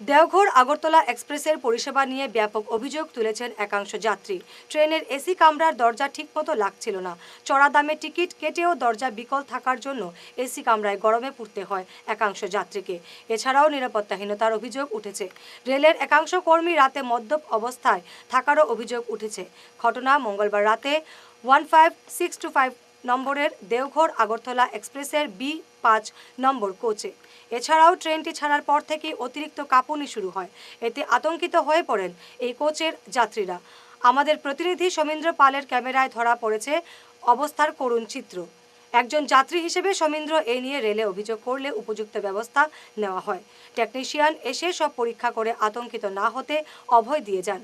দেওঘর আগরতলা এক্সপ্রেসের পরিষেবা নিয়ে ব্যাপক অভিযোগ তুলেছেন একাংশ যাত্রী। ট্রেনের এসি কামরার দরজা ঠিকমতো লাগছিল না। চড়া দামে টিকিট কেটেও দরজা বিকল থাকার জন্য এসি কামরায় গরমে পুড়তে হয় একাংশ যাত্রীকে। এছাড়াও নিরাপত্তাহীনতার অভিযোগ উঠেছে। রেলের একাংশ কর্মী রাতে মদ্যপ অবস্থায় থাকারও অভিযোগ উঠেছে। ঘটনা মঙ্গলবার রাতে one five six two five নম্বরের দেওঘর আগরতলা এক্সপ্রেসের বি পাঁচ নম্বর কোচে। এছাড়াও ট্রেনটি ছাড়ার পর থেকেই অতিরিক্ত কাঁপুনি শুরু হয়। এতে আতঙ্কিত হয়ে পড়েন এই কোচের যাত্রীরা। আমাদের প্রতিনিধি সমীন্দ্র পালের ক্যামেরায় ধরা পড়েছে অবস্থার করুণ চিত্র। একজন যাত্রী হিসেবে সমীন্দ্র এ নিয়ে রেলে অভিযোগ করলে উপযুক্ত ব্যবস্থা নেওয়া হয়। টেকনিশিয়ান এসে সব পরীক্ষা করে আতঙ্কিত না হতে অভয় দিয়ে যান।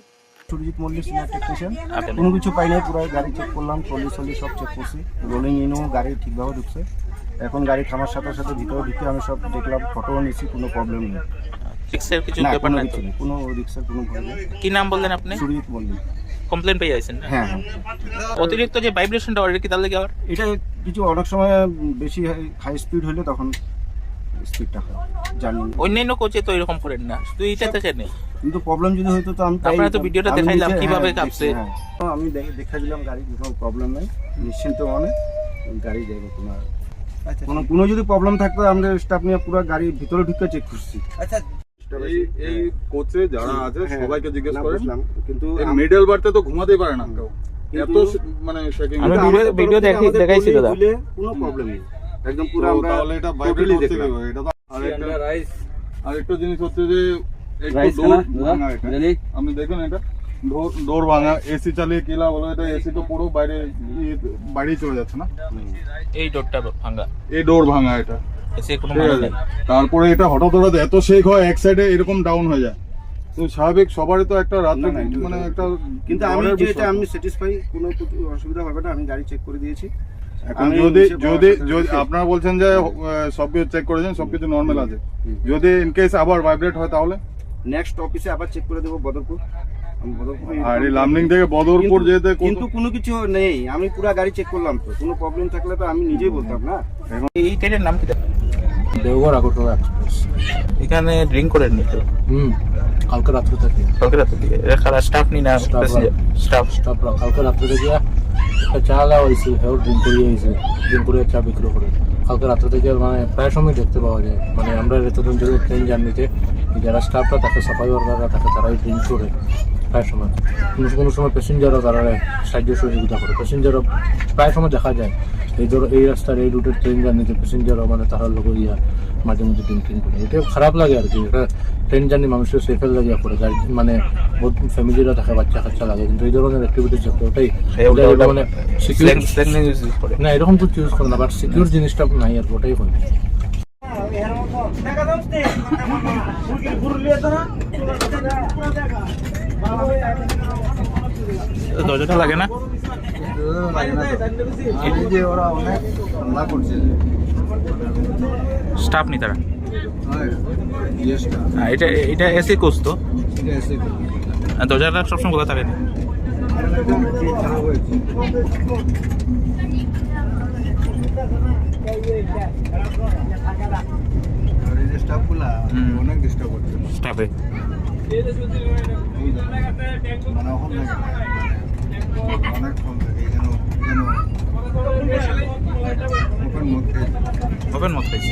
Surajit Mallik senior technician. কোনো কিছু পাই নাই পুরো গাড়ি চেক করলাম ট্রলি সলি সব চেক করছি। রোলিং ইনও গাড়ি ঠিকভাবে ঢুকছে। এখন গাড়ি থামার সাথে সাথে ভিতরে ঢুকে আমি সব দেখলাম ফটো নিয়েছি কোনো প্রবলেম নেই। রিক্সের কিছু ব্যাপার কোনো নাই কিছু নেই কোনো রিক্সের কোনো ভয় নেই। কি নাম বললেন আপনি? সুরজিৎ মল্লিক। কমপ্লেন পেয়ে হ্যাঁ হ্যাঁ। অতিরিক্ত যে ভাইব্রেশনটা ওটা কি তাহলে কি আবার? এটা কিছু অনেক সময় বেশি হাই স্পিড হলে তখন স্পিডটা হয় জানি। অন্যান্য কোচে তো এরকম করেন না শুধু এইটাতে কেন কিন্তু প্রবলেম যদি হতো তো আমি আপনারা তো ভিডিওটা দেখাইলাম কীভাবে হ্যাঁ, কাঁপছে। হ্যাঁ। আমি দেখে দেখা দিলাম গাড়ি কোনো প্রবলেম নেই। নিশ্চিন্ত মনে গাড়ি যাবে তোমার। কোনো কোনো যদি প্রবলেম থাকতো আমরা স্টাফ নিয়ে পুরো গাড়ি ভিতরে ঢুকে চেক করছি। এই এই কোচে যারা আছে হ্যাঁ, সবাইকে জিজ্ঞেস করেন। কিন্তু মিডল বার্থে তো ঘুমাতেই পারে না কেউ। এত মানে শেকিং আমি ভিডিও- আমাদের আমাদের দেখাইছি দাদা। কোনো প্রবলেম নেই। একদম পুরো আমরা তাহলে এটা ভাইব্রেট totally হচ্ছে দেখলাম। কীভাবে? এটা তো আরেকটা আরেকটা জিনিস হচ্ছে যে একটু এটা আপনি দেখুন এটা। ডোর ডোর ভাঙা এসি চালিয়ে কিলা বলো এটা এসি তো পুরো বাইরে বাইরেই চলে যাচ্ছে না? এই ডোরটা ভাঙা। এই ডোর ভাঙা এটা। মানে তারপরে এটা হঠাৎ হঠাৎ এত শেক হয় এক সাইডে এরকম ডাউন হয়ে যায়। তো স্বাভাবিক সবারই তো একটা রাত্রে মানে একটা কিন্তু আমি যেটা আমি স্যাটিসফাই কোনো কিছু অসুবিধা হবে না আমি গাড়ি চেক করে দিয়েছি। এখন যদি যদি যদি আপনারা বলছেন যে সবকিছু চেক করেছেন সবকিছু নর্মাল আছে। যদি ইন কেস আবার ভাইব্রেট হয় তাহলে? নেক্সট অফিসে আবার চেক করে দেবো বদরপুর। আমি বদরপুরে আর এই লামডিং থেকে বদরপুর যেতে কত- কিন্তু কোনো কিছু নেই। আমি পুরো গাড়ি চেক করলাম তো। কোনো প্রবলেম থাকলে তো আমি নিজেই বলতাম না? এই ট্রেনের নাম কি? দেওঘর আগরতলা এক্সপ্রেস এখানে ড্রিঙ্ক করেন নি তো হুম কালকে রাত্রে থেকে। কালকে রাতে থেকে। স্টাফ নি। না। স্টাফ স্টাফরা কালকে রাত্রে থেকে চা দেওয়া হয়েছে, হেও ড্রিঙ্ক করিয়ে হয়েছে করে চা বিক্রি করে। কালকে রাত্রে থেকে মানে প্রায় সময় দেখতে পাওয়া যায়। মানে আমরা এতদিন ধরে ট্রেন জার্নিতে, যারা স্টাফরা তাকে সাফাই ওয়ার্কাররা তাকে তারাই ড্রিঙ্ক করে প্রায় সময়। কোনো কোনো সময় প্যাসেঞ্জারও তারা সাহায্য সহযোগিতা করে। প্যাসেঞ্জারও প্রায় সময় দেখা যায়। এই ধরো, এই রাস্তার, এই রুটের ট্রেন জার্নিতে প্যাসেঞ্জারও মানে তারা লোক ইয়া মাঝে মধ্যে ড্রিঙ্ক ট্রিঙ্ক করে। এটা খারাপ লাগে আর কি। এটা ট্রেন জার্নি মানুষের সেফের লাগিয়া করে গাড়ি মানে বহুত ফ্যামিলিরা থাকে বাচ্চা কাচ্চা লাগে। কিন্তু এই ধরনের অ্যাক্টিভিটিস যাতে ওটাই ওটা- ওটা মানে সিকিউর ইউজ না এরকম তো চুজ করে না বাট সিকিউর জিনিসটা নাই আর কি, ওটাই হয়। লাগে না ওরা অনেক করছে স্টাফ নি তারা? হ্যাঁ, এটা এসি কোচ তো। দরজাটা সবসময় খোলা থাকে না খারাপ হয়েছে আর এই যে স্টাফগুলা হুম। অনেক ডিস্টার্ব করছে। স্টাফে মানে এখন অনেক ফোন থাকে যেন যেন ওপেন মধ্যে ওপেন মত খাইছি